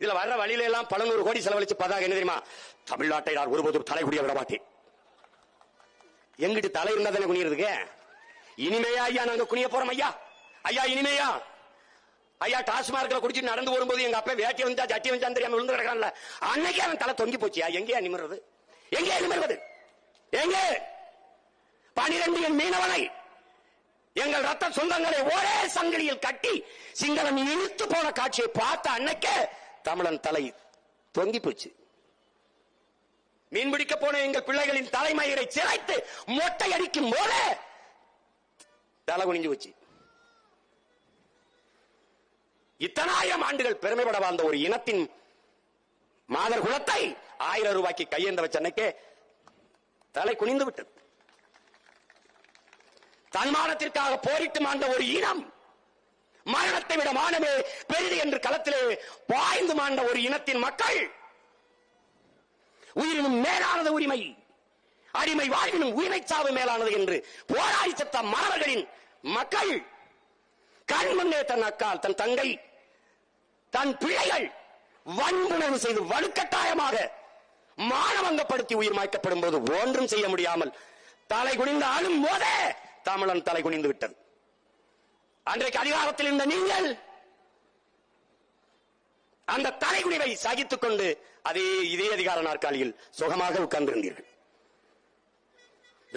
இதுல வர்ற வழியில எல்லாம் பல நூறு கோடி செலவழிச்சு பதாக என்ன தெரியுமா? தமிழ்நாட்டை நான் ஒருபோதும் தலை குடிய விட மாட்டேன். எங்கிட்டு தலை இருந்தா தானே குனியிருக்கு இனிமையா ஐயா நாங்க குனிய போறோம் ஐயா. ஐயா இனிமையா? ஐயா டாஸ்மார்க்ல குடிச்சு நடந்து வரும்போது எங்க அப்பா வேட்டி வந்தா ஜட்டி வந்தா தெரியாம விழுந்து கிடக்கான்ல அன்னைக்கே அவன் தலை தொங்கி போச்சியா எங்கேயா நிமிர்றது? எங்கேயா நிமிர்வது? எங்கே? பனிரெண்டு என் மீனவனை. எங்கள் ரத்த சொந்தங்களை ஒரே சங்கிலியில் கட்டி சிங்களம் இழுத்து போன காட்சியை பார்த்த அன்னைக்கே தமிழன் தலை தொங்கி போச்சு. மீன்பிடிக்க போன எங்கள் பிள்ளைகளின் தலைமயிரை சிறைத்து மொட்டை அடிக்கும் போல தலை குனிஞ்சு போச்சு. இத்தனாயிரம் ஆண்டுகள் பெருமைப்பட வாழ்ந்த ஒரு இனத்தின் மாதர் குலத்தை ஆயிரம் ரூபாய்க்கு கையேந்த வச்சனைக்கே தலை குனிந்து விட்டது. தன்மானத்திற்காக போரிட்டு மாண்ட ஒரு இனம் மரணத்தை விட மானமே பெரிது என்று களத்திலே பாய்ந்து மாண்ட ஒரு இனத்தின் மக்கள். உயிரினும் மேலானது உரிமை. அடிமை வாழ்வினும் உரிமை சாவு மேலானது என்று போராடி செத்த மாணவர்களின் மக்கள். கண் முன்னே தன் அக்கால் தன் தங்கை தன் பிள்ளைகள் வன்புணர்வு செய்து வலுக்கட்டாயமாக மானவங்கப்படுத்தி உயிர் மாய்க்கப்படும் போது ஒன்றும் செய்ய முடியாமல் தலை குனிந்த ஆளும் போதே தமிழன் தலை குனிந்து விட்டது. அன்றைக்கு அதிகாரத்தில் இருந்த நீங்கள் அந்த தலைகுனிவை சகித்துக் கொண்டு அதே இதே அதிகார நாற்காலியில் சுகமாக உட்கார்ந்திருந்தீர்கள்.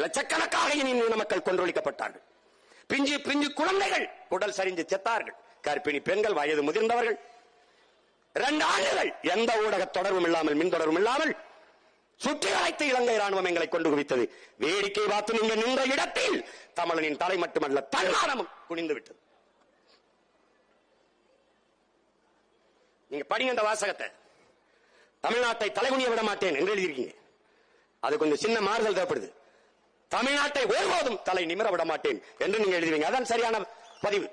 லட்சக்கணக்காக இனி மக்கள் கொன்றொழிக்கப்பட்டார்கள். பிஞ்சு பிஞ்சு குழந்தைகள் உடல் சரிந்து செத்தார்கள். கர்ப்பிணி பெண்கள் வயது முதிர்ந்தவர்கள். இரண்டு ஆண்டுகள் எந்த ஊடக தொடர்பும் இல்லாமல் மின் தொடர்பும் இல்லாமல் சுற்றி அழைத்து இலங்கை ராணுவம் எங்களை கொண்டு குவித்தது. வேடிக்கை பார்த்து நீங்க நின்ற இடத்தில் தமிழனின் தலை மட்டுமல்ல தன்மானமும் குனிந்து விட்டது. நீங்க படிங்க இந்த வாசகத்தை. தமிழ்நாட்டை தலைகுனிய விட மாட்டேன் என்று எழுதியிருக்கீங்க. அது கொஞ்சம் சின்ன மாறுதல் தேவைப்படுது. தமிழ்நாட்டை ஒருபோதும் தலை நிமிர விட மாட்டேன் என்று நீங்க எழுதுவீங்க. அதான் சரியான பதிவு.